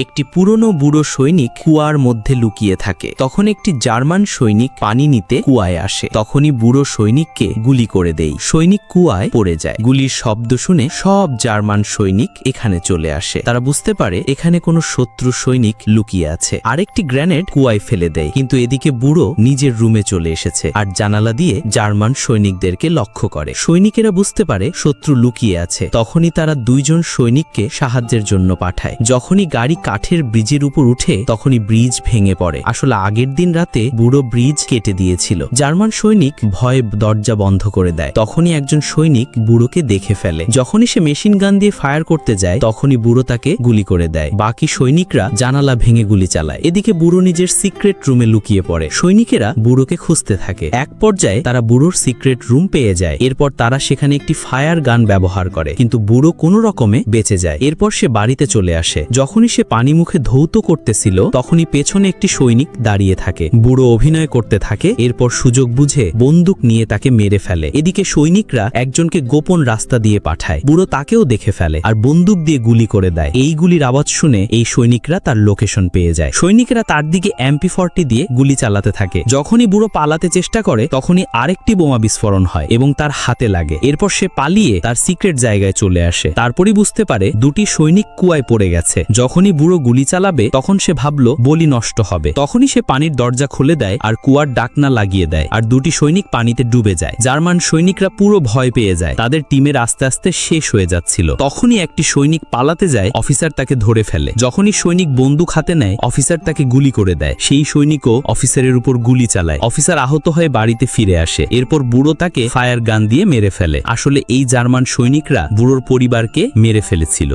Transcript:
একটি পুরনো বুড়ো সৈনিক কুয়ার মধ্যে লুকিয়ে থাকে। তখন একটি জার্মান সৈনিক পানি নিতে কুয়ায় আসে। তখনই বুড়ো সৈনিককে গুলি করে দেই সৈনিক কুয়ায় পড়ে যায়। গুলির শব্দ শুনে সব জার্মান সৈনিক এখানে চলে আসে। তারা বুঝতে পারে এখানে কোনো শত্রু সৈনিক লুকিয়ে আছে। আরেকটি গ্রেনেড কুয়ায় ফেলে দেয়। কিন্তু এদিকে বুড়ো নিজের রুমে চলে এসেছে আর জানালা দিয়ে জার্মান সৈনিকদেরকে লক্ষ্য করে। সৈনিকেরা বুঝতে পারে শত্রু লুকিয়ে আছে। তখনই তারা দুইজন সৈনিককে সাহায্যের জন্য পাঠায়। যখনই গাড়ি কাঠের ব্রিজের উপর উঠে তখনই ব্রিজ ভেঙে পড়ে। আসলে আগের দিন রাতে বুড়ো ব্রিজ কেটে দিয়েছিল। জার্মান সৈনিক ভয়ে দরজা বন্ধ করে দেয়। তখনই একজন সৈনিক বুড়োকে দেখে ফেলে। যখনই সে মেশিন গান দিয়ে ফায়ার করতে যায়, তখনই বুড়ো তাকে গুলি করে দেয়। বাকি সৈনিকরা জানালা ভেঙে গুলি চালায়। এদিকে বুড়ো নিজের সিক্রেট রুমে লুকিয়ে পড়ে। সৈনিকেরা বুড়োকে খুঁজতে থাকে। এক পর্যায়ে তারা বুড়োর সিক্রেট রুম পেয়ে যায়। এরপর তারা সেখানে একটি ফায়ার গান ব্যবহার করে। কিন্তু বুড়ো কোনো রকমে বেঁচে যায়। এরপর সে বাড়িতে চলে আসে। যখনই সে পানি মুখে ধৌত করতেছিল, তখনই পেছনে একটি সৈনিক দাঁড়িয়ে থাকে। বুড়ো অভিনয় করতে থাকে, এরপর সুযোগ বুঝে বন্দুক নিয়ে তাকে মেরে ফেলে। এদিকে সৈনিকরা একজনকে গোপন রাস্তা দিয়ে পাঠায়। বুড়ো তাকেও দেখে ফেলে আর বন্দুক দিয়ে গুলি করে দেয়। এই গুলির আওয়াজ শুনে এই সৈনিকরা তার লোকেশন পেয়ে যায়। সৈনিকরা তার দিকে এমপি ফর্টি দিয়ে গুলি চালাতে থাকে। যখনই বুড়ো পালাতে চেষ্টা করে, তখনই আরেকটি বোমা বিস্ফোরণ হয় এবং তার হাতে লাগে। এরপর সে পালিয়ে তার সিক্রেট জায়গায় চলে আসে। তারপরই বুঝতে পারে দুটি সৈনিক কুয়ায় পড়ে গেছে। যখনই বুড়ো গুলি চালাবে, তখন সে ভাবলো, বলি নষ্ট হবে। তখনই সে পানির দরজা খুলে দেয় আর কুয়ার ডাকনা লাগিয়ে দেয় আর দুটি সৈনিক পানিতে ডুবে যায়। জার্মান সৈনিকরা পুরো ভয় পেয়ে যায়। তাদের টিমের আস্তে আস্তে শেষ হয়ে যাচ্ছিল। তখনই একটি সৈনিক পালাতে যায়, অফিসার তাকে ধরে ফেলে। যখনই সৈনিক বন্দুক হাতে নেয়, অফিসার তাকে গুলি করে দেয়। সেই সৈনিকও অফিসারের উপর গুলি চালায়। অফিসার আহত হয়ে বাড়িতে ফিরে আসে। এরপর বুড়ো তাকে ফায়ার গান দিয়ে মেরে ফেলে। আসলে এই জার্মান সৈনিকরা বুড়োর পরিবারকে মেরে ফেলেছিল।